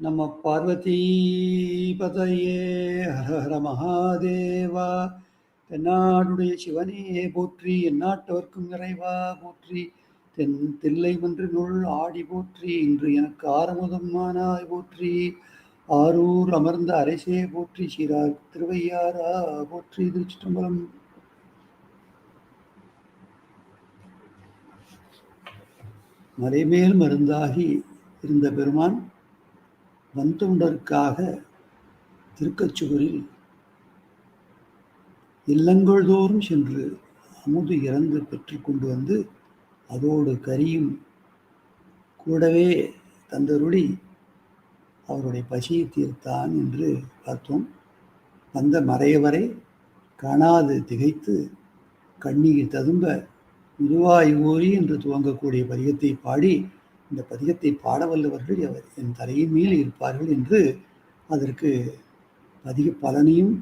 நம்ம பார்வதீபதையே ஹர ஹர மகாதேவா. தென்னாடுடைய சிவனே போற்றி எந்நாட்டவர்க்கும் நிறைவா போற்றி. தென் தில்லை மன்றினுள் ஆடி போற்றி இன்று எனக்கு ஆரமுதமானாய் போற்றி. ஆரூர் அமர்ந்த அரசே போற்றி சீரார் திருவையாரா போற்றி. திருச்சிட்டம்பலம் மலைமேல் மருந்தாகி இருந்த பெருமான் வந்தொண்டருக்காக திருக்கச்சுவரில் இல்லங்கள் தோறும் சென்று அமுது இறந்து பெற்று கொண்டு வந்து அதோடு கரியும் கூடவே தந்தருளி அவருடைய பசியை தீர்த்தான் என்று பார்த்தோம். வந்த மறையவரை காணாது திகைத்து கண்ணீர் ததும்ப முதுவாய் ஓரி என்று துவங்கக்கூடிய பதிகத்தை பாடி இந்த பதிகத்தை பாட வல்லவர்கள் அவர் என் தலையின் மேல் இருப்பார்கள் என்று அதற்கு பதிக பலனையும்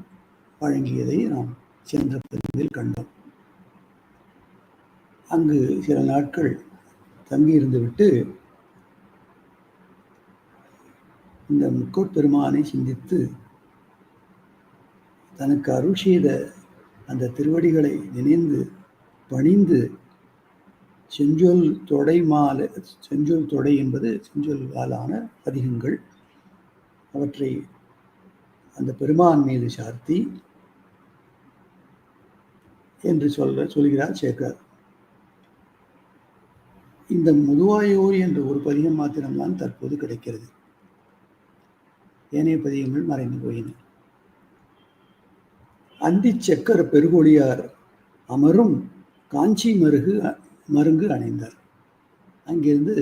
வழங்கியதை நாம் சென்ற பதிவில் கண்டோம். அங்கு சில நாட்கள் தங்கியிருந்துவிட்டு இந்த முக்கோப்பெருமானை சிந்தித்து தனக்கு அருள் செய்த அந்த திருவடிகளை நினைந்து பணிந்து செஞ்சொல் தொடை மாலை செஞ்சொல் தொடை என்பது செஞ்சொல்களாலான பதிகங்கள். அவற்றை அந்த பெருமான் மீது சார்த்தி என்று சொல்ல சொல்கிறார் சேக்கர் இந்த முதுவாயூர் என்ற ஒரு பதிகம் மாத்திரம்தான் தற்போது கிடைக்கிறது. ஏனைய பதிகங்கள் மறைந்து போயின. அந்தி செக்கர் பெருகொழியார் அமரும் காஞ்சி மருகு மருங்கு அணைந்தார். அங்கிருந்து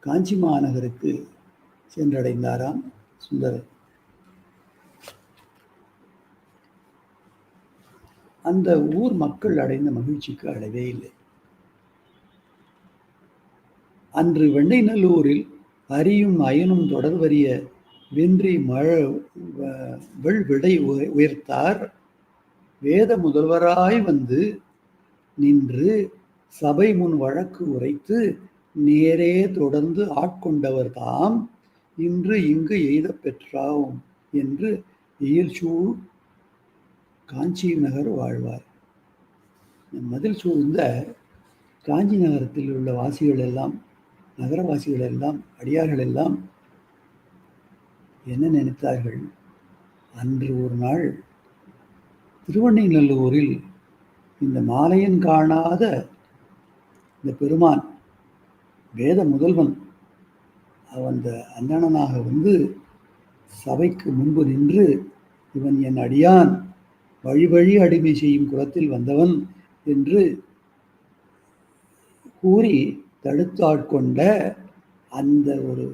காஞ்சி மாநகருக்கு சென்றடைந்தாராம் சுந்தரர். அந்த ஊர் மக்கள் அடைந்த மகிழ்ச்சிக்கு அளவே இல்லை. அன்று வெண்ணைநல்லூரில் அரியும் அயனும் தொடர்வறிய வென்றி மழ வெள் விடை உயர்த்தார். வேத முதல்வராய் வந்து நின்று சபை முன் வழக்கு உரைத்து நேரே தொடர்ந்து ஆட்கொண்டவர் தாம் இன்று இங்கு எய்த பெற்றாவும் என்று இயல்சூழ் காஞ்சி நகர் வாழ்வார். மதில் சூழ்ந்த காஞ்சி நகரத்தில் உள்ள வாசிகள் எல்லாம் நகரவாசிகள் எல்லாம் அடியார்கள் எல்லாம் என்ன நினைத்தார்கள்? அன்று ஒரு நாள் திருவண்ணைநல்லூரில் இந்த மாலையன் காணாத இந்த பெருமான் வேத முதல்வன் அந்த அந்தணனாக வந்து சபைக்கு முன்பு நின்று இவன் என் அடியான் வழி வழி அடிமை செய்யும் குலத்தில் வந்தவன் என்று கூறி தடுத்தாட்கொண்ட அந்த ஒரு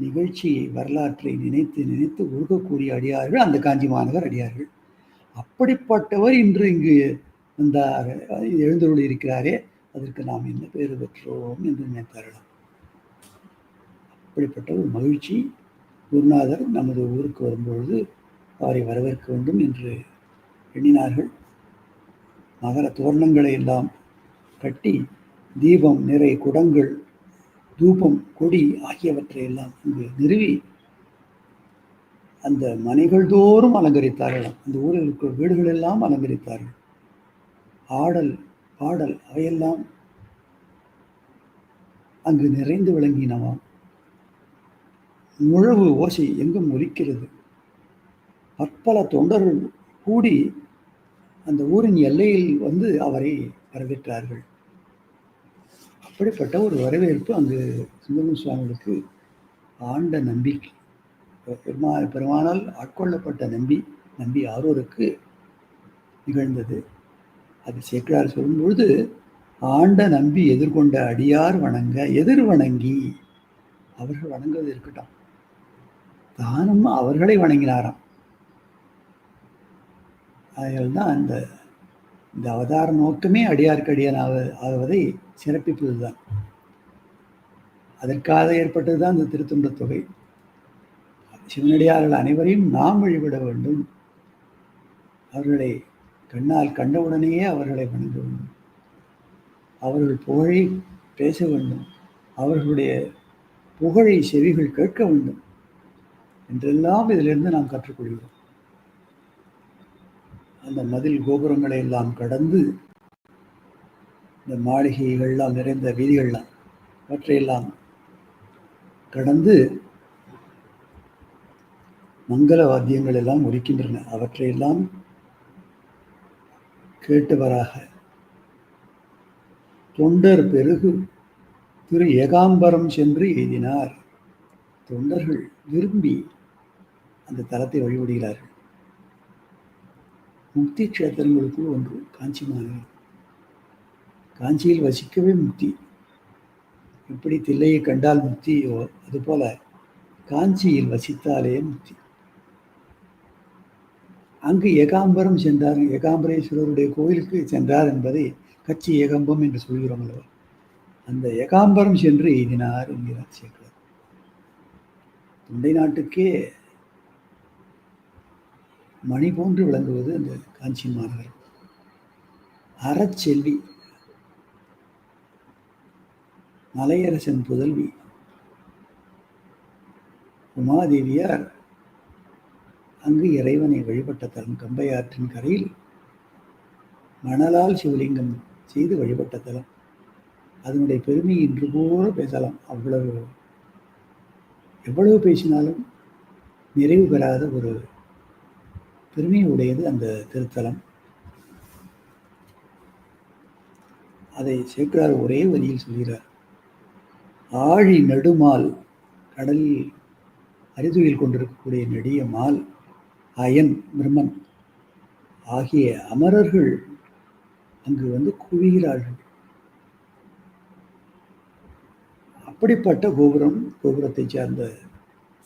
நிகழ்ச்சியை வரலாற்றை நினைத்து நினைத்து உருகக்கூடிய அடியார்கள் அந்த காஞ்சி மாநகர் அடியார்கள். அப்படிப்பட்டவர் இன்று இங்கு இந்த எழுந்தருள் இருக்கிறாரே அதற்கு நாம் என்ன பேறு பெற்றோம் என்று நினைத்தாரலாம் அப்படிப்பட்ட ஒரு மகிழ்ச்சி குருநாதர் நமது ஊருக்கு வரும்பொழுது அவரை வரவேற்க வேண்டும் என்று எண்ணினார்கள். நகர தோரணங்களை எல்லாம் கட்டி தீபம் நிறை குடங்கள் தூபம் கொடி ஆகியவற்றை எல்லாம் இங்கு நிறுவி அந்த மனைகள் தோறும் அலங்கரித்தார்கள். அந்த ஊரில் இருக்கிற வீடுகள் எல்லாம் அலங்கரித்தார்கள். ஆடல் பாடல் அவையெல்லாம் அங்கு நிறைந்து விளங்கினவாம் முழவு ஓசை எங்கும் ஒலிக்கிறது. பற்பல தொண்டர்கள் கூடி அந்த ஊரின் எல்லையில் வந்து அவரை வரவேற்றார்கள். அப்படிப்பட்ட ஒரு வரவேற்பு அங்கு சுந்தரம் சுவாமிகளுக்கு ஆண்ட நம்பிக்கை. பெருமா பெருமானால் ஆட்கொள்ளப்பட்ட நம்பி நம்பி ஆரோருக்கு நிகழ்ந்தது. அது சேக்கிரார் சொல்லும்பொழுது ஆண்ட நம்பி எதிர்கொண்ட அடியார் வணங்க எதிர் வணங்கி. அவர்கள் வணங்குவது இருக்கட்டும். தானும் அவர்களை வணங்கினாராம். அதில் தான் அந்த இந்த அவதார நோக்கமே அடியாருக்கு அடியான் ஆவதை சிறப்பிப்பது தான் அதற்காக ஏற்பட்டது தான் இந்த திருத்துண்ட தொகை. சிவனடியார்கள் அனைவரையும் நாம் வழிபட வேண்டும். அவர்களை கண்ணால் கண்டவுடனேயே அவர்களை வணங்க வேண்டும். அவர்கள் புகழை பேச வேண்டும். அவர்களுடைய புகழை செவிகள் கேட்க வேண்டும் என்றெல்லாம் இதிலிருந்து நாம் கற்றுக்கொள்கிறோம். அந்த மதில் கோபுரங்களை எல்லாம் கடந்து இந்த மாளிகைகள்லாம் நிறைந்த வீதிகள்லாம் அவற்றையெல்லாம் கடந்து மங்கள வாத்தியங்கள் எல்லாம் ஒலிக்கின்றன. அவற்றையெல்லாம் கேட்டவராக. தொண்டர் பெருகு திரு ஏகாம்பரம் சென்று எழுதினார். தொண்டர்கள் விரும்பி அந்த தலத்தை வழிபடுகிறார்கள். முக்தி கஷேத்திரங்களுக்குள் ஒன்று காஞ்சி மாநகரம். காஞ்சியில் வசிக்கவே முக்தி. எப்படி தில்லையை கண்டால் முக்தியோ அதுபோல காஞ்சியில் வசித்தாலே முக்தி. அங்கு ஏகாம்பரம் சென்றார். ஏகாம்பரேஸ்வரருடைய கோயிலுக்கு சென்றார் என்பதை கட்சி ஏகாம்பம் என்று சொல்கிறோம் அல்லவா? அந்த ஏகாம்பரம் சென்று எய்தினார் என்கிறார் சேக்கர் தொண்டை நாட்டுக்கே மணி போன்று விளங்குவது அந்த காஞ்சி மாநகரம் அறச்செல்வி மலையரசன் புதல்வி உமாதேவியார் அங்கு இறைவனை வழிபட்ட தலம் கம்பையாற்றின் கரையில் மணலால் சிவலிங்கம் செய்து வழிபட்ட தலம். அதனுடைய பெருமை இன்று போல பேசலாம். அவ்வளவு எவ்வளவு பேசினாலும் நிறைவு பெறாத ஒரு பெருமை உடையது அந்த திருத்தலம். அதை சேர்க்கிறார் ஒரே வழியில் சொல்கிறார். ஆழி நெடுமால் கடலில் அரிதுயில் கொண்டிருக்கக்கூடிய நெடிய மால் அயன் பிரம்மன். ஆகிய அமரர்கள் அங்கு வந்து குவிகிறார்கள். அப்படிப்பட்ட கோபுரம் கோபுரத்தை சார்ந்த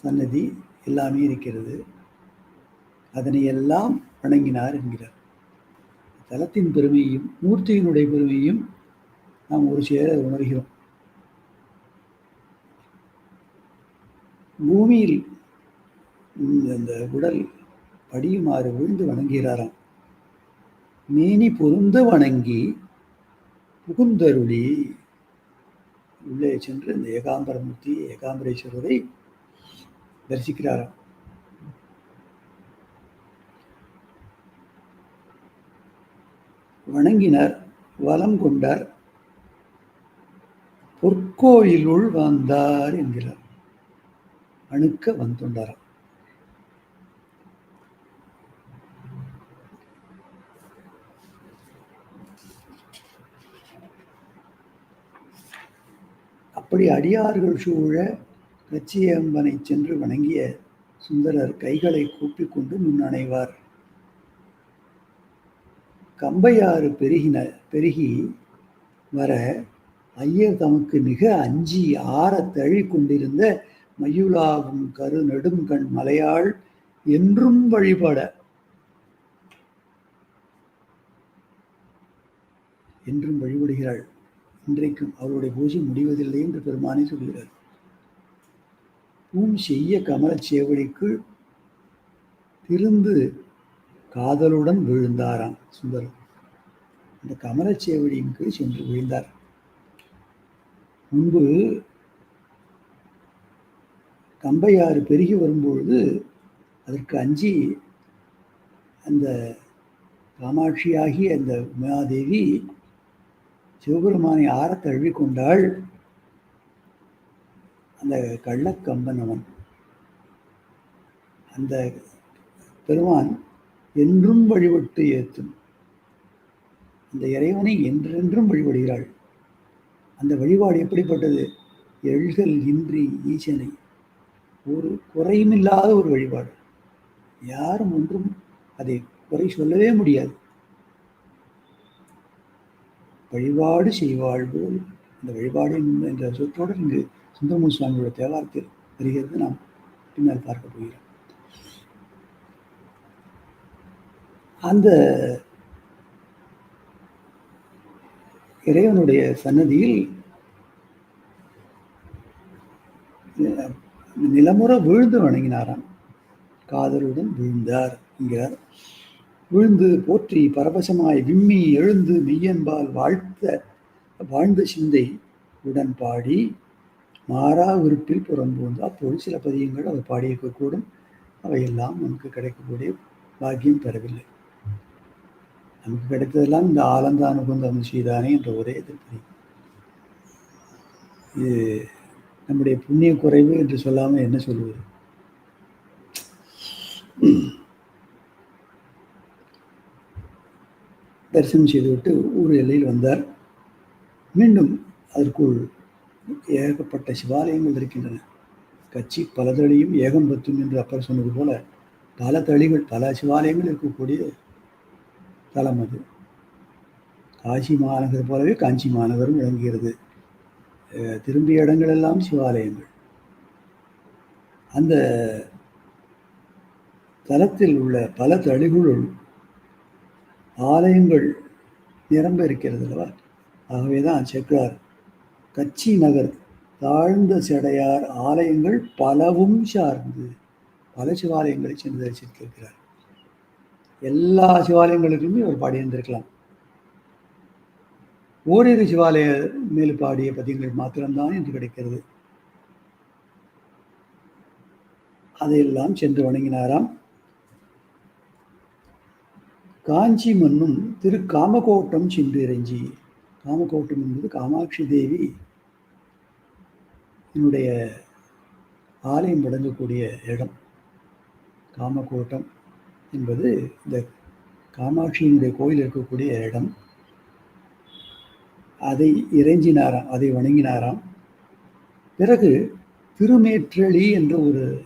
சன்னதி எல்லாமே இருக்கிறது. அதனை எல்லாம் வணங்கினார் என்கிறார். தலத்தின் பெருமையும் மூர்த்தியினுடைய பெருமையும் நாம் ஒரு சேர உணர்கிறோம். பூமியில் அந்த உடல் படியுமாறு விழுந்து வணங்குகிறாராம். மேனி பொருந்த வணங்கி புகுந்தருளி. உள்ளே சென்று இந்த ஏகாம்பரமூர்த்தி ஏகாம்பரேஸ்வரரை தரிசிக்கிறாராம். வணங்கினார் வலம் கொண்டார். பொற்கோயிலுள் வந்தார் என்கிறார். அணுக்க வந்துண்டாராம். அப்படி அடியார்கள் சூழ கச்சியம்பனை சென்று வணங்கிய சுந்தரர் கைகளை கூப்பிக்கொண்டு முன்னணைவார் கம்பையாறு பெருகின பெருகி வர ஐயர் தமக்கு மிக அஞ்சி ஆற தழி கொண்டிருந்த மயுளாகும் கரு நெடுங்கண் மலையாள் என்றும் வழிபட. என்றும் வழிபடுகிறாள். இன்றைக்கும் அவருடைய பூஜை முடிவதில்லை என்று பெருமானே சொல்கிறார். பூம் செய்ய கமல சேவடிக்கு திருந்து காதலுடன் விழுந்தாராம் சுந்தரம். அந்த கமலச்சேவடியின் கீழ் சென்று விழுந்தார். முன்பு கம்பையாறு பெருகி வரும்பொழுது அதற்கு அஞ்சி அந்த காமாட்சியாகி அந்த உமாதேவி சிவபெருமானை ஆற தழுவி கொண்டாள் அந்த கள்ளக்கம்பன் அவன் அந்த பெருமான் என்றும் வழிபட்டு ஏற்றும். அந்த இறைவனை என்றென்றும் வழிபடுகிறாள். அந்த வழிபாடு எப்படிப்பட்டது? எழ்கள் இன்றி ஈசனை. ஒரு குறையுமில்லாத ஒரு வழிபாடு. யாரும் ஒன்றும் அதை குறை சொல்லவே முடியாது. வழிபாடு செய்வாள் போல் அந்த வழிபாடு என்ற சொற்றோடு இங்கு சுந்தரமூர் சுவாமியோட தேவாரத்தில் வருகிறது நாம் பின்னர் பார்க்க போகிறோம். அந்த இறைவனுடைய சன்னதியில் நிலமுறை விழுந்து வணங்கினாராம். காதலுடன் விழுந்தார் என்கிறார். விழுந்து போற்றி பரவசமாய் விம்மி எழுந்து மெய்யன்பால் வாழ்த்த வாழ்ந்த சிந்தை உடன் பாடி மாறா விருப்பில் புறம்புந்து அப்போது சில பதியங்கள் அவர் பாடியிருக்கக்கூடும் அவையெல்லாம் நமக்கு கிடைக்கக்கூடிய பாக்கியம் பெறவில்லை நமக்கு கிடைத்ததெல்லாம் இந்த ஆலந்தான் குந்தம் செய்தானே என்ற ஒரே திருப்பதி இது நம்முடைய புண்ணிய குறைவு என்று சொல்லாமல் என்ன சொல்லுவது தரிசனம் செய்துவிட்டு ஊர் எல்லையில் வந்தார். மீண்டும் அதற்குள் ஏகப்பட்ட சிவாலயங்கள் இருக்கின்றன. கட்சி பல தளியும் ஏகம் பத்தும் என்று அப்பர் சொன்னது போல பல தளிகள் பல சிவாலயங்கள் இருக்கக்கூடிய தலம் அது. காசி மாநகர் போலவே காஞ்சி மாநகரும் விளங்குகிறது. திரும்பிய இடங்களெல்லாம் சிவாலயங்கள். அந்த தலத்தில் உள்ள பல தளிகளுள் ஆலயங்கள் நிரம்ப இருக்கிறது அல்லவா? ஆகவேதான் செக்கிறார் கச்சி நகர் தாழ்ந்த செடையார் ஆலயங்கள் பலவும் சார்ந்து பல சிவாலயங்களை சென்று தரிசித்திருக்கிறார். எல்லா சிவாலயங்களுக்குமே அவர் பாடியிருந்திருக்கலாம் ஓரிரு சிவாலய மேல் பாடிய பதியங்கள் மாத்திரம்தான் என்று கிடைக்கிறது. அதையெல்லாம் சென்று வணங்கினாராம். காஞ்சி மன்னும் திரு காமகோட்டம் சென்று இறைஞ்சி காமகோட்டம் என்பது காமாட்சி தேவி என்னுடைய ஆலயம் வழங்கக்கூடிய இடம். காமகோட்டம் என்பது இந்த காமாட்சியினுடைய கோயில் இருக்கக்கூடிய இடம். அதை இறைஞ்சினாராம் அதை வணங்கினாராம். பிறகு திருமேற்றளி என்ற ஒரு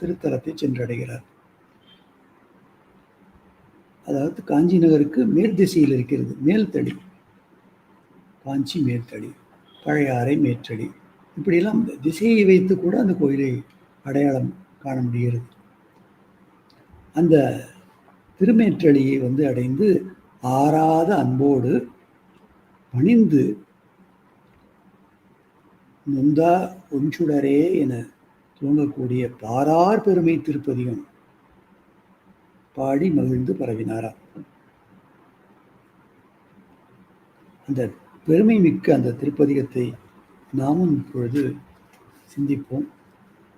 திருத்தலத்தை சென்றடைகிறார். அதாவது காஞ்சி நகருக்கு மேல் திசையில் இருக்கிறது மேல்தடி காஞ்சி மேல்தடி பழையாறை மேற்றடி இப்படியெல்லாம் திசையை வைத்து கூட அந்த கோயிலை அடையாளம் காண முடிகிறது. அந்த திருமேற்றளியை வந்து அடைந்து ஆறாத அன்போடு பணிந்து நொந்தா ஒன்சுடரே என துவங்கக்கூடிய பாரார் பெருமை திருப்பதியும் பாடி மகிழ்ந்து பரவினாராம் அந்த பெருமை மிக்க அந்த திருப்பதிகத்தை நாமும் இப்பொழுது சிந்திப்போம்.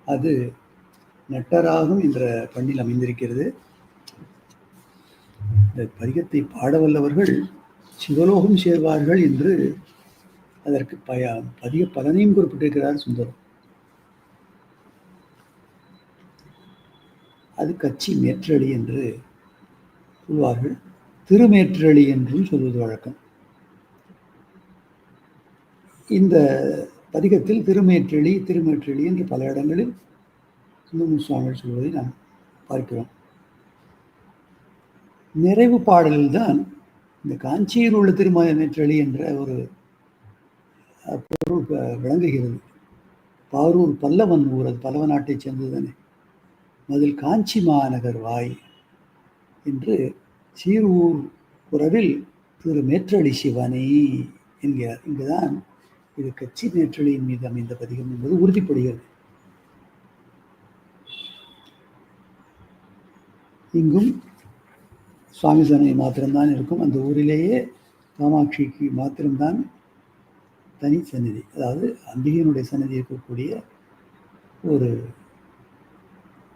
அது நட்டராகும் என்ற பண்ணில் அமைந்திருக்கிறது. இந்த பதிகத்தை பாட வல்லவர்கள் சிவலோகம் சேர்வார்கள் என்று அதற்கு பய பதிக பலனையும் குறிப்பிட்டிருக்கிறார் சுந்தரம். அது கட்சி மேற்றளி என்று சொல்வார்கள். திருமேற்றளி என்றும் சொல்வது வழக்கம். இந்த பதிகத்தில் திருமேற்றளி திருமேற்றளி என்று பல இடங்களில் சுந்தரமு சுவாமிகள் சொல்வதை நாம் பார்க்கிறோம். நிறைவு பாடலில்தான் இந்த காஞ்சியில் உள்ள திருமேற்றளி என்ற ஒரு பொருள் விளங்குகிறது பாரூர் பல்லவன் ஊர் அது பல்லவ நாட்டைச் சேர்ந்தது தானே அதில் காஞ்சி மாநகர் வாய் என்று சீரூர் உறவில் திரு மேற்றளி சிவனே என்கிறார். இங்குதான் இது கட்சி மேற்றளியின் மீது அமைந்த பதிகம் என்பது உறுதிப்படுகிறது. இங்கும் சுவாமி சன்னதி மாத்திரம்தான் இருக்கும். அந்த ஊரிலேயே காமாட்சிக்கு மாத்திரம்தான் தனி சன்னதி அதாவது அம்பிகையினுடைய சன்னதி இருக்கக்கூடிய ஒரு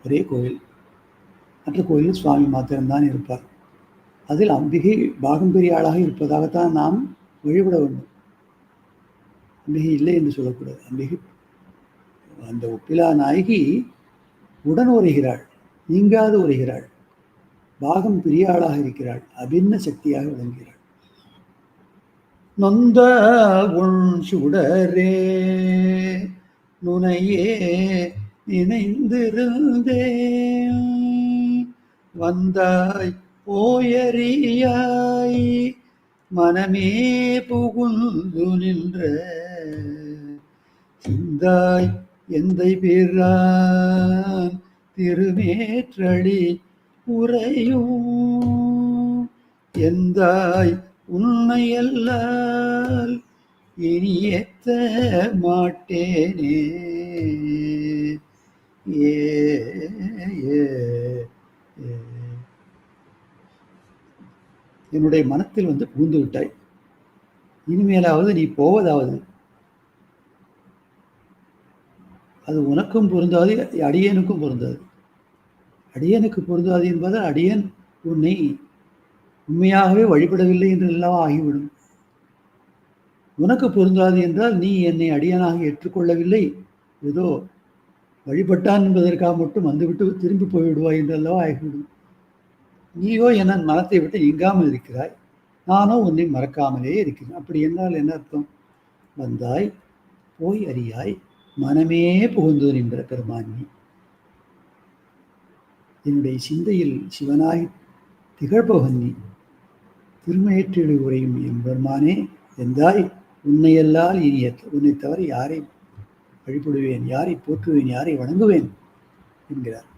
ஒரே கோயில் மற்ற கோயிலில் சுவாமி மாத்திரம்தான் இருப்பார். அதில் அம்பிகை பாகம் பெரிய ஆளாக இருப்பதாகத்தான் நாம் வழிபட வேண்டும். அம்பிகை இல்லை என்று சொல்லக்கூடாது. அம்பிகை அந்த ஒப்பிலா நாயகி உடன் உரைகிறாள் நீங்காது உரைகிறாள் பாகம் பெரிய ஆளாக இருக்கிறாள் அபின்ன சக்தியாக விளங்குகிறாள். நொந்த உன் சுடரே நுனையே நினைந்திருந்தேன் வந்தாய் போயறியாய். மனமே புகுந்து நின்ற சிந்தாய் எந்தை பிறான். திருமேற்றளி உறையும். எந்தாய் உன்னையல்லால் இனி எத்த மாட்டேனே. என்னுடைய மனத்தில் வந்து புகுந்து விட்டாய். இனிமேலாவது நீ போவதாவது. அது உனக்கும் பொருந்தாது அடியேனுக்கும் பொருந்தாது. அடியனுக்கு பொருந்தாது என்பதால் அடியன் உன்னை உண்மையாகவே வழிபடவில்லை என்று எல்லாம் ஆகிவிடும். உனக்கு பொருந்தாது என்றால் நீ என்னை அடியனாக ஏற்றுக்கொள்ளவில்லை. ஏதோ வழிபட்டான் என்பதற்காக மட்டும் வந்துவிட்டு திரும்பி போய்விடுவாய் என்றல்லவா ஆகிவிடும். நீயோ என் மனத்தை விட்டு நீங்காமல் இருக்கிறாய். நானோ உன்னை மறக்காமலே இருக்கிறேன். அப்படி என்றால் என்ன அர்த்தம்? வந்தாய் போய் அறியாய் மனமே புகுந்து நின்ற பெருமான் என்னுடைய சிந்தையில் சிவனாய் திகழ்பவன் நீ. திருமயற்றெழு உரையும் எம்பெருமானே எந்தாய்? உன்னையல்லால் இனி உன்னை தவிர யாரை வழிபடுவேன் யாரை போற்றுவேன் யாரை வணங்குவேன் என்கிறார்.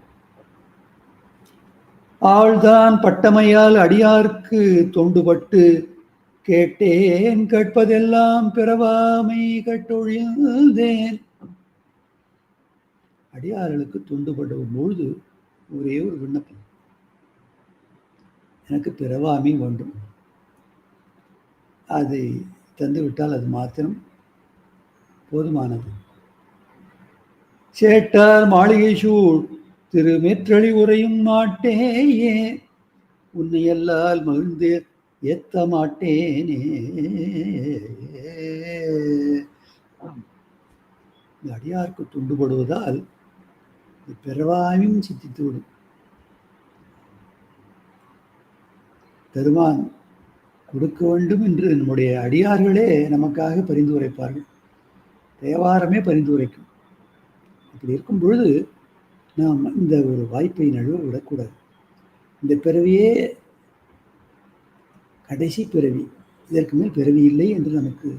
ஆள்தான் பட்டமையால் அடியார்க்கு தொண்டுபட்டு கேட்டேன் கேட்பதெல்லாம் பிறவாமை கட்டொழிந்தேன். அடியார்களுக்கு தொண்டுபடும் பொழுது ஒரே ஒரு விண்ணப்பம். எனக்கு பிறவாமை வேண்டும். அதை தந்துவிட்டால் அது மாத்திரம் போதுமானது. சேட்டார் மாளிகை சூழ் திருமெற்றளி உரையும் மாட்டேயே உன்னை எல்லால் மகிழ்ந்து ஏத்த மாட்டேனே. இந்த அடியாருக்கு துண்டுபடுவதால் பிறவாயும் சித்தித்துவிடும் பெருமான் கொடுக்க வேண்டும் என்று நம்முடைய அடியார்களே நமக்காக பரிந்துரைப்பார்கள். தேவாரமே பரிந்துரைக்கும். அப்படி இருக்கும் பொழுது நாம் இந்த ஒரு வாய்ப்பை நழுவ விடக்கூடாது இந்த பிறவியே கடைசி பிறவி இதற்கு மேல் பிறவி இல்லை என்று நமக்கு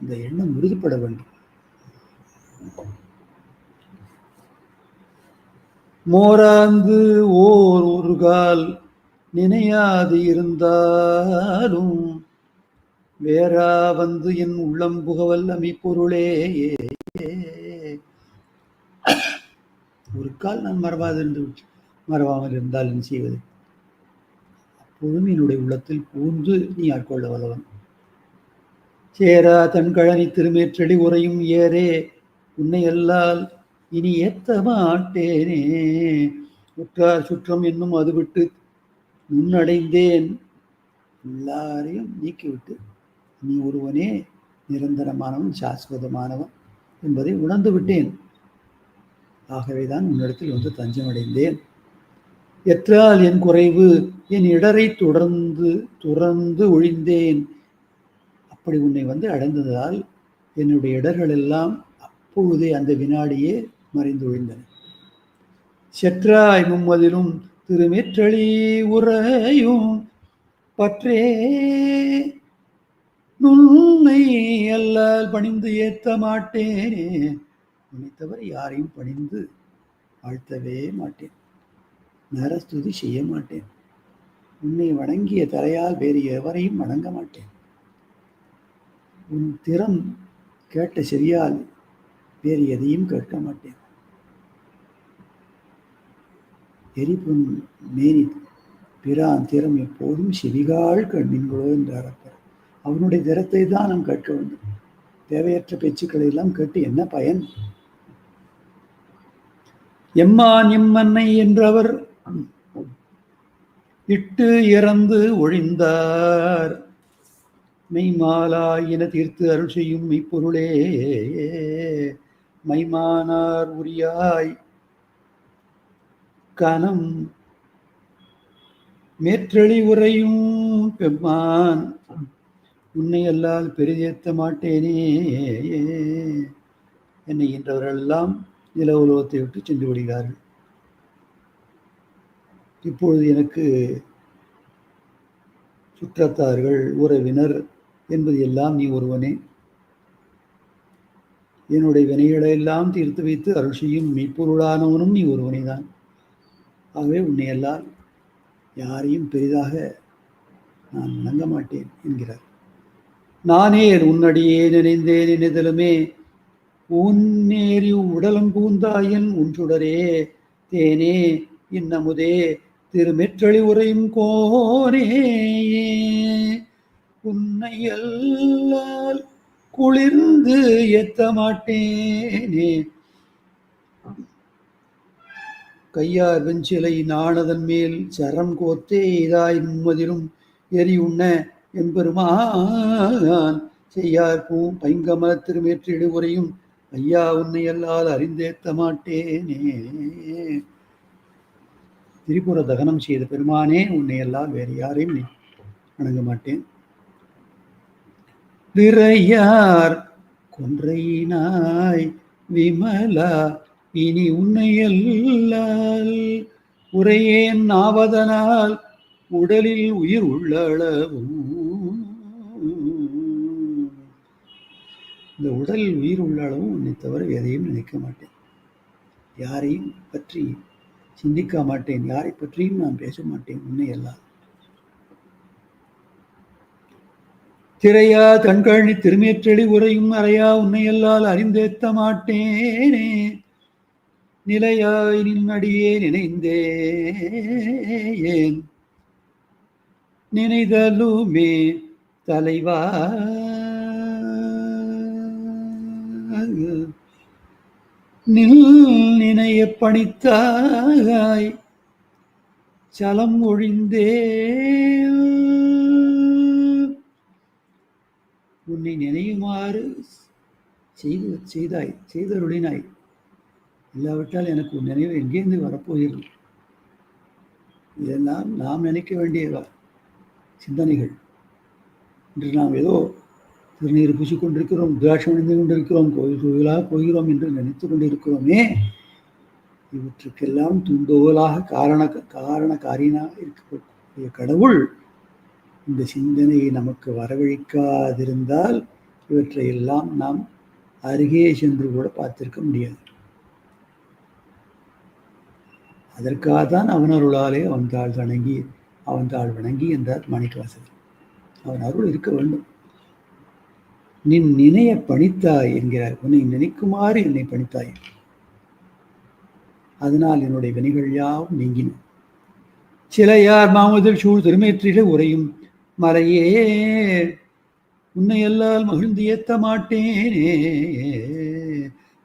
இந்த எண்ணம் உறுதிப்பட வேண்டும். மோராந்து ஓர் ஒரு கால் நினையாது இருந்தாலும் வேறா வந்து என் உள்ளம் புகவல் அமைப்பொருளே ஒரு கால் நான் மறவாது இருந்து மறவாமல் இருந்தால் என்ன செய்வது? அப்பொழுதும் என்னுடைய உள்ளத்தில் பூந்து நீ ஆட்கொள்ள வல்லவன்? சேரா தன் கழனி திருமேற்றடி உரையும் ஏறே உன்னை அல்லால் இனி ஏத்த மாட்டேனே. உற்றார் சுற்றம் என்னும் அது விட்டு முன்னடைந்தேன் எல்லாரையும் நீக்கிவிட்டு நீ ஒருவனே நிரந்தரமானவன் சாஸ்வதமானவன் என்பதை உணர்ந்து விட்டேன். ஆகவே தான் உன்னிடத்தில் வந்து தஞ்சமடைந்தேன். எற்றால் என் குறைவு என் இடரை தொடர்ந்து துறந்து ஒழிந்தேன். அப்படி உன்னை வந்து அடைந்ததால் என்னுடைய இடர்கள் எல்லாம் அப்பொழுதே அந்த வினாடியே மறைந்து ஒழிந்தன. செற்றாய் மும்மதிலும் திருமெற்றளி உரையும் பற்றே. நுண்ணை அல்லால் பணிந்து ஏத்த மாட்டேனே. உன்னை தவிர யாரையும் பணிந்து வாழ்த்தவே மாட்டேன். நரஸ்துதி செய்ய மாட்டேன். உன்னை வணங்கிய தலையால் வேறு எவரையும் வணங்க மாட்டேன். உன் திறம் கேட்ட சரியால் வேறு எதையும் கேட்க மாட்டேன். எரிப்புண் மேனி பிரான் திறம் எப்போதும் செவிகால் கண்ணின்களோ என்றார் அப்பர் அவனுடைய திறத்தை தான் நாம் கேட்க வேண்டும். தேவையற்ற பேச்சுக்களை எல்லாம் கேட்டு என்ன பயன்? எம்மான் எம்மன்னை என்றவர் இட்டு இறந்து ஒழிந்தார். மெய்மாலாயின தீர்த்து அருள் செய்யும் மெய்ப்பொருளே மைமானார் உரியாய் கனம் மேற்றளி உரையும் பெம்மான். உன்னை அல்லால் பெரிதேத்த மாட்டேனே என்னை என்றவரெல்லாம் நில உலகத்தை விட்டு சென்று விடுகிறார்கள். இப்பொழுது எனக்கு சுற்றத்தார்கள் உறவினர் என்பது எல்லாம் நீ ஒருவனே. என்னுடைய வினைகளை எல்லாம் தீர்த்து வைத்து அருள் செய்யும் மெய்ப்பொருளானவனும் நீ ஒருவனே தான் ஆகவே உன்னை எல்லாம் யாரையும் பெரிதாக நான் வணங்க மாட்டேன் என்கிறார். நானே உன்னடியே நினைந்தேன் நினைதலுமே உன்னேறி உடலம் பூந்தாயன் உன்றுடரே. தேனே இன்னமுதே திருமெற்றளி உரையும் கோரே உன்னை எல்லால் குளிர்ந்து எத்த மாட்டேனே. கையார் வெஞ்சிலை நாணதன் மேல் சரம் கோத்தே இதாய் மும்மதிலும் எரி உண்ண என்பெருமான் செய்யார் பூ பைங்கமல திருமேற்றிடு உரையும் ஐயா உன்னை எல்லால் அறிந்தேத்த மாட்டேனே. திரிபுர தகனம் செய்த பெருமானே உன்னை எல்லால் வேறு யாரையும் நீ வணங்க மாட்டேன். திரையார் கொன்றையினாய் விமலா இனி உன்னை எல்லால் உரையேன் ஆவதனால் உடலில் உயிர் உள்ளளவும். இந்த உடல் உயிர் உள்ள உன்னை தவிர எதையும் நினைக்க மாட்டேன். யாரையும் பற்றி சிந்திக்க மாட்டேன். யாரை பற்றியும் நான் பேச மாட்டேன். உன்னை எல்லாம் திரையா தன்கழனி திருமேற்றடி உரையும் அறையா உன்னையல்லால் அறிந்தேத்த மாட்டேனே. நிலையாய் நின்னடியே நினைந்தே ஏன் நினைதலுமே தலைவா நில் நினைய பணித்தாய். சலம் ஒழிந்தே உன்னை நினையுமாறு செய்து செய்தாய் செய்தருளினாய். இல்லாவிட்டால் எனக்கு உன் நினைவு எங்கேருந்து வரப்போகிறது? இதெல்லாம் நாம் நினைக்க வேண்டிய சிந்தனைகள். இன்று நாம் ஏதோ திருநீர் பூசிக்கொண்டிருக்கிறோம் கொண்டிருக்கிறோம் திராட்சம் அணிந்து கொண்டிருக்கிறோம் கோயில் கோயிலாக போகிறோம் என்று நினைத்து கொண்டிருக்கிறோமே. இவற்றுக்கெல்லாம் துண்டோலாக காரண காரண காரியனாக இருக்கக்கூடிய கடவுள் இந்த சிந்தனையை நமக்கு வரவழைக்காதிருந்தால் இவற்றை எல்லாம் நாம் அருகே சென்று கூட பார்த்திருக்க முடியாது. அதற்காக தான் அவன் அருளாலே அவன் தாழ் வணங்கி அவன் தாழ் வணங்கி என்றார் மாணிக்கவாசகர். அவன் அருள் இருக்க வேண்டும். நின் நினைய பணித்தாய் என்கிறார். உன்னை நினைக்குமாறு என்னை பணித்தாய். அதனால் என்னுடைய வினைகள் யாவும் நீங்கின. சிலையார் மாமுதல் சூழ் திருமேற்றில உரையும் மலையே உன்னையல்லால் மகிழ்ந்து ஏத்த மாட்டேனே.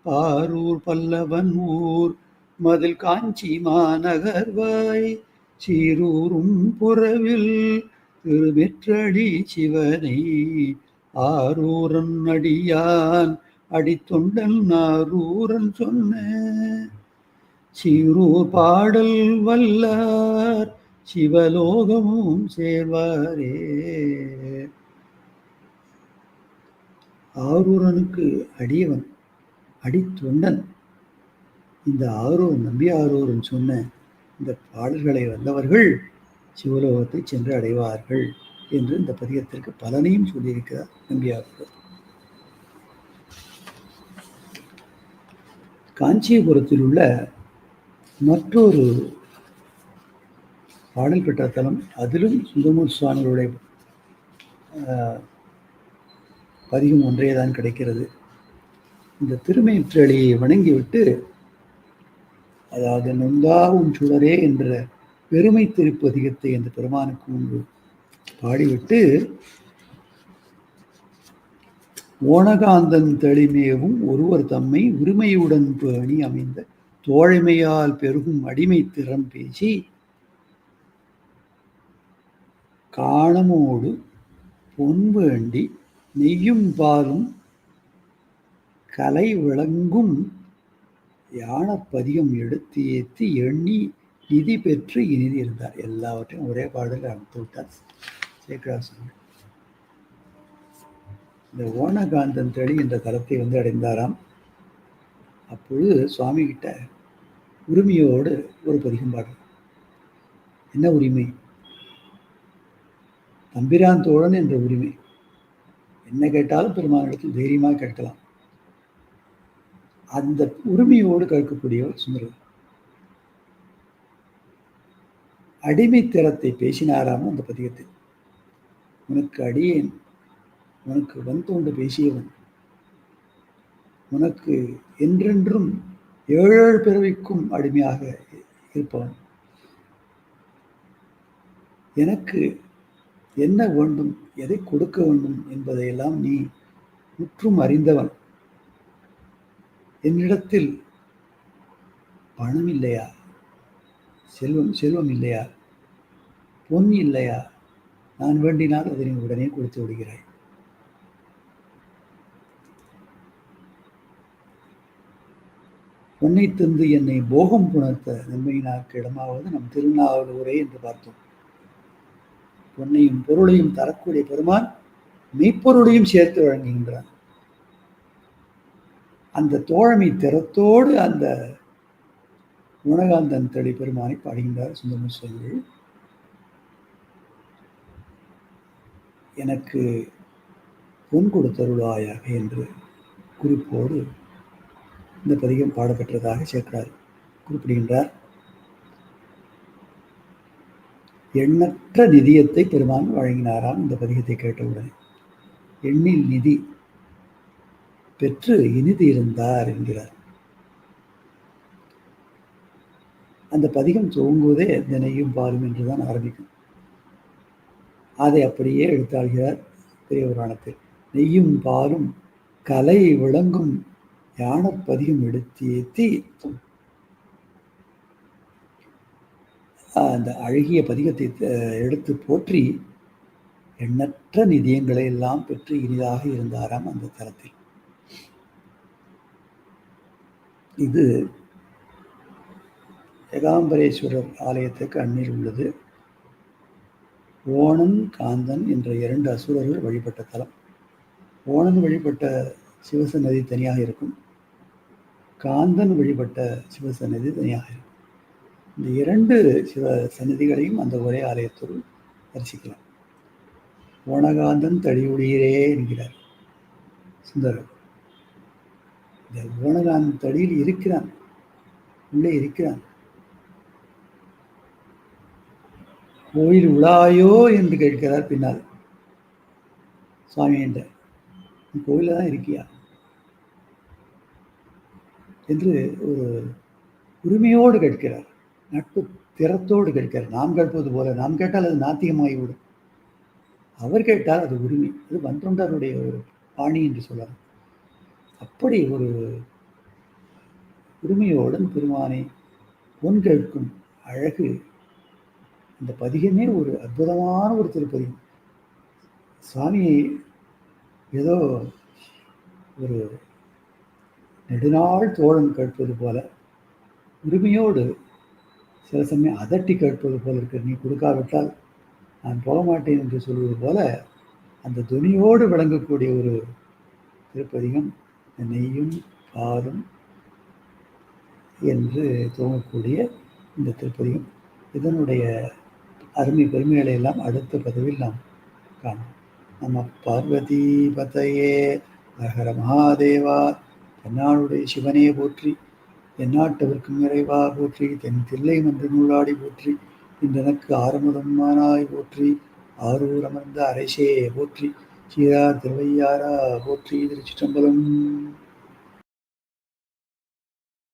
பாரூர் பல்லவன் ஊர் மதில் காஞ்சி மாநகர்வாய் சீரூரும் புறவில் திருமெற்றடி சிவனை ஆரூரன் அடியான் அடித்தொண்டன் ஆரூரன் சொன்ன. சீரூர் பாடல் வல்லார் சிவலோகமும் சேர்வாரே. ஆரூரனுக்கு அடியவன் அடித்தொண்டன். இந்த ஆரூர் நம்பி ஆரூரன் சொன்ன இந்த பாடல்களை வந்தவர்கள் சிவலோகத்தை சென்று அடைவார்கள். என்று இந்த பதிகத்திற்கு பலனையும் சொல்லியிருக்கிறார் நம்பியாரூர் காஞ்சிபுரத்தில் உள்ள மற்றொரு பாடல் பெற்ற தலம் அதிலும் சுந்தமூர் சுவாமிகளுடைய பதிகம் ஒன்றே தான் கிடைக்கிறது. இந்த திருமையற்றளியை வணங்கிவிட்டு அதாவது நொந்தாவும் சுடரே என்ற பெருமை திருப்பதிகத்தை அந்த பெருமானுக்கு முன்பு பாடிவிட்டு ஓனகாந்தன் தெளிமேவும் ஒருவர் தம்மை உரிமையுடன் பேணி அமைந்த தோழமையால் பெருகும் அடிமை திறம் பேசி காணமோடு பொன் வேண்டி நெய்யும் பாலும் கலை விளங்கும் யானப்பதிகம் எடுத்து ஏற்றி எண்ணி நிதி பெற்று இனிதி இருந்தார். எல்லாவற்றையும் ஒரே பாடலில் அமைத்து விட்டார். சேகராசன் இந்த ஓனகாந்தன் தெளி என்ற தலத்தை வந்து அடைந்தாராம். அப்பொழுது சுவாமி கிட்ட உரிமையோடு ஒரு பதிகம் பாடல் என்ன உரிமை? தம்பிரான் தோழன் என்ற உரிமை. என்ன கேட்டாலும் பெருமானிடத்தில் தைரியமாக கேட்கலாம். அந்த உரிமையோடு கேட்கக்கூடியவர் சுந்தரர். அடிமைத்தரத்தை பேசினாராம் அந்த பதிகத்தில். உனக்கு அடியேன் உனக்கு வந்தோண்டு பேசியவன். உனக்கு என்றென்றும் ஏழேழு பிறவிக்கும் அடிமையாக இருப்பவன். எனக்கு என்ன வேண்டும் எதை கொடுக்க வேண்டும் என்பதையெல்லாம் நீ முற்றும் அறிந்தவன். என்னிடத்தில் பணம் இல்லையா? செல்வம் செல்வம் இல்லையா? பொன் இல்லையா? நான் வேண்டினால் அதனை உடனே கொடுத்து விடுகிறாய். பொன்னை தந்து என்னை போகம் புணர்த்த நன்மையினாக்கு இடமாவது நம் திருநாவலூரே என்று பார்த்தோம். பொன்னையும் பொருளையும் தரக்கூடிய பெருமான் மெய்ப்பொருளையும் சேர்த்து வழங்குகின்றான் அந்த தோழமை திறத்தோடு அந்த குணகாந்தன் தளி பெருமானை பாடுகின்றார் சுந்தரமூர் சுவாமிகள் எனக்கு பொன் கொடுத்தருளாயாக என்று குறிப்போடு இந்த பதிகம் பாடப்பெற்றதாக சேர்க்கிறார் குறிப்பிடுகின்றார். எண்ணற்ற நிதியத்தை பெருமான் வழங்கினாராம் இந்த பதிகத்தை கேட்டவுடனே. எண்ணில் நிதி பெற்று இனிது இருந்தார் என்கிறார். அந்த பதிகம் துவங்குவதே தினையும் என்று என்றுதான் ஆரம்பிக்கும். அதை அப்படியே எடுத்தாள்கிறார் பெரிய புராணத்தில் நெய்யும் பாலும் கலை விளங்கும் யானப்பதிகம் எடுத்து ஏற்றி அந்த அழகிய பதிகத்தை எடுத்து போற்றி எண்ணற்ற நிதியங்களை எல்லாம் பெற்று இனிதாக இருந்தாராம் அந்த தரத்தில். இது ஏகாம்பரேஸ்வரர் ஆலயத்துக்கு அண்மையில் உள்ளது. ஓணன் காந்தன் என்ற இரண்டு அசுரர்கள் வழிபட்ட தலம். ஓணன் வழிபட்ட சிவசன்னதி தனியாக இருக்கும். காந்தன் வழிபட்ட சிவசன்னதி தனியாக இருக்கும். இந்த இரண்டு சிவ சன்னதிகளையும் அந்த ஒரே ஆலயத்தோடு தரிசிக்கலாம். ஓணகாந்தன் தடியுடையரே என்கிறார் சுந்தரர். இந்த ஓணகாந்தன் தடியில் இருக்கிறான். உள்ளே இருக்கிறான். கோயில் உலாயோ என்று கேட்கிறார் பின்னால். சுவாமி என்ற. நீ கோயிலில் தான் இருக்கியா? என்று ஒரு உரிமையோடு கேட்கிறார். நட்பு திறத்தோடு கேட்கிறார். நாம் கேட்பது போல நாம் கேட்டால் அது நாத்திகமாகிவிடும். அவர் கேட்டால் அது உரிமை. அது வந்தொண்டருடைய ஒரு பாணி என்று சொல்லலாம். அப்படி ஒரு உரிமையோடன் பெருமானை பொன் கேட்கும் அழகு இந்த பதிகமே ஒரு அற்புதமான ஒரு திருப்பதிகம். சுவாமி ஏதோ ஒரு நெடுநாள் தோழன் கேட்பது போல உரிமையோடு சில சமயம் அதட்டி கேட்பது போல இருக்கு. நீ கொடுக்காவிட்டால் நான் போக மாட்டேன் என்று சொல்வது போல அந்த துணியோடு விளங்கக்கூடிய ஒரு திருப்பதிகம் நெய்யும் பாலும் என்று துவங்கக்கூடிய இந்த திருப்பதிகம். இதனுடைய அருமை பெருமைகளை எல்லாம் அடுத்த பதிவில் நாம் காணும் நம்ம பார்வதி பதையே ஹர மகாதேவா தென்னாளுடைய சிவனே போற்றி எந்நாட்டவர்க்கும் நிறைவா போற்றி தென் தில்லை மன்ற நூலாடி போற்றி இன்றனக்கு ஆறுமுதம்மானாய் போற்றி ஆரூர் அமர்ந்த அரைசே போற்றி சீரா திருவையாரா போற்றி திருச்சிற்றம்பலம்.